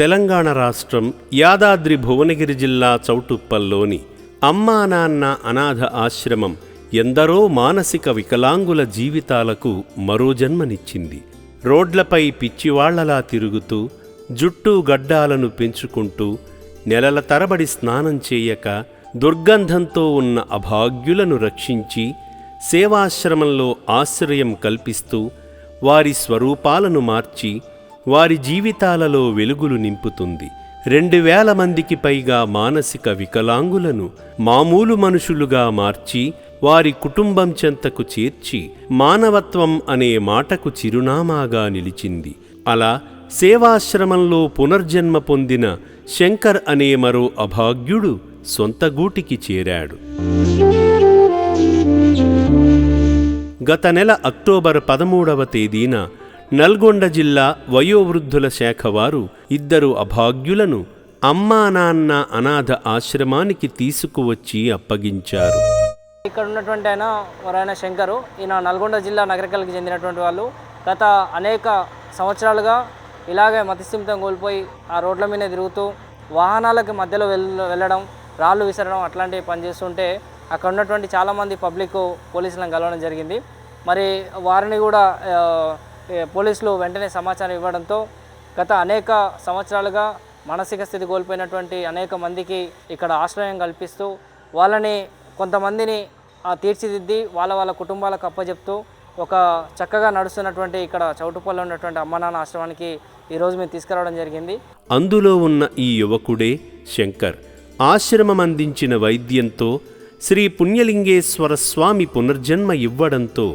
తెలంగాణ రాష్ట్రం యాదాద్రి భువనగిరి జిల్లా చౌటుప్పల్లోని అమ్మా నాన్న అనాథ ఆశ్రమం ఎందరో మానసిక వికలాంగుల జీవితాలకు మరో జన్మనిచ్చింది. రోడ్లపై పిచ్చివాళ్ళలా తిరుగుతూ జుట్టు గడ్డాలను పెంచుకుంటూ నెలల తరబడి స్నానం చేయక దుర్గంధంతో ఉన్న అభాగ్యులను రక్షించి సేవాశ్రమంలో ఆశ్రయం కల్పిస్తూ వారి స్వరూపాలను మార్చి వారి జీవితాలలో వెలుగులు నింపుతుంది. రెండు వేల మందికి పైగా మానసిక వికలాంగులను మామూలు మనుషులుగా మార్చి వారి కుటుంబం చెంతకు చేర్చి మానవత్వం అనే మాటకు చిరునామాగా నిలిచింది. అలా సేవాశ్రమంలో పునర్జన్మ పొందిన శంకర్ అనే మరో అభాగ్యుడు సొంత గూటికి చేరాడు. గత నెల అక్టోబర్ పదమూడవ తేదీన నల్గొండ జిల్లా వయోవృద్ధుల శాఖ వారు ఇద్దరు అభాగ్యులను అమ్మా నాన్న అనాథ ఆశ్రమానికి తీసుకువచ్చి అప్పగించారు. ఇక్కడ ఉన్నటువంటి ఆయన వరాయన శంకరు. ఈయన నల్గొండ జిల్లా నగరికల్కి చెందినటువంటి వాళ్ళు. గత అనేక సంవత్సరాలుగా ఇలాగే మతిస్థిమితం కోల్పోయి ఆ రోడ్ల మీద తిరుగుతూ వాహనాలకు మధ్యలో వెళ్ళడం రాళ్ళు విసరడం అట్లాంటివి పనిచేస్తుంటే అక్కడ ఉన్నటువంటి చాలామంది పబ్లిక్ పోలీసులను కలవడం జరిగింది. మరి వారిని కూడా పోలీసులు వెంటనే సమాచారం ఇవ్వడంతో గత అనేక సంవత్సరాలుగా మానసిక స్థితి కోల్పోయినటువంటి అనేక మందికి ఇక్కడ ఆశ్రయం కల్పిస్తూ వాళ్ళని కొంతమందిని తీర్చిదిద్ది వాళ్ళ వాళ్ళ కుటుంబాలకు అప్పచెప్తూ ఒక చక్కగా నడుస్తున్నటువంటి ఇక్కడ చౌటుపల్లి ఉన్నటువంటి అమ్మ నాన్న ఆశ్రమానికి ఈరోజు మేము తీసుకురావడం జరిగింది. అందులో ఉన్న ఈ యువకుడే శంకర్. ఆశ్రమం అందించిన వైద్యంతో శ్రీ పుణ్యలింగేశ్వర స్వామి పునర్జన్మ ఇవ్వడంతో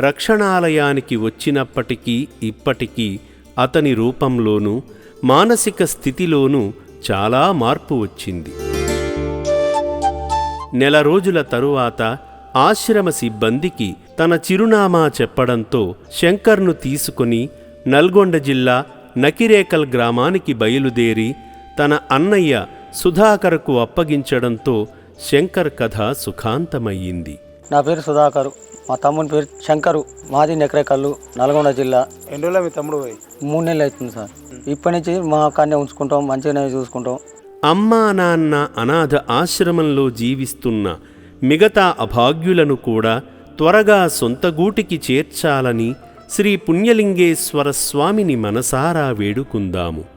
రక్షణాలయానికి వచ్చినప్పటికీ ఇప్పటికీ అతని రూపంలోనూ మానసిక స్థితిలోనూ చాలా మార్పు వచ్చింది. నెల రోజుల తరువాత ఆశ్రమ సిబ్బందికి తన చిరునామా చెప్పడంతో శంకర్ను తీసుకుని నల్గొండ జిల్లా నకిరేకల్ గ్రామానికి బయలుదేరి తన అన్నయ్య సుధాకర్కు అప్పగించడంతో శంకర్ కథ సుఖాంతమయ్యింది. నా పేరు సుధాకరు. మా తమ్ముని పేరు శంకరు. మాది నెకరేకల్లు నల్గొండ జిల్లా. ఎన్ని రోజులు మీ తమ్ముడు పోయి? మూడు నెలలు అవుతుంది సార్. ఇప్పటి నుంచి మా కాన్నే ఉంచుకుంటాం మంచిగానే చూసుకుంటాం. అమ్మా నాన్న అనాథ ఆశ్రమంలో జీవిస్తున్న మిగతా అభాగ్యులను కూడా త్వరగా సొంత గూటికి చేర్చాలని శ్రీ పుణ్యలింగేశ్వర స్వామిని మనసారా వేడుకుందాము.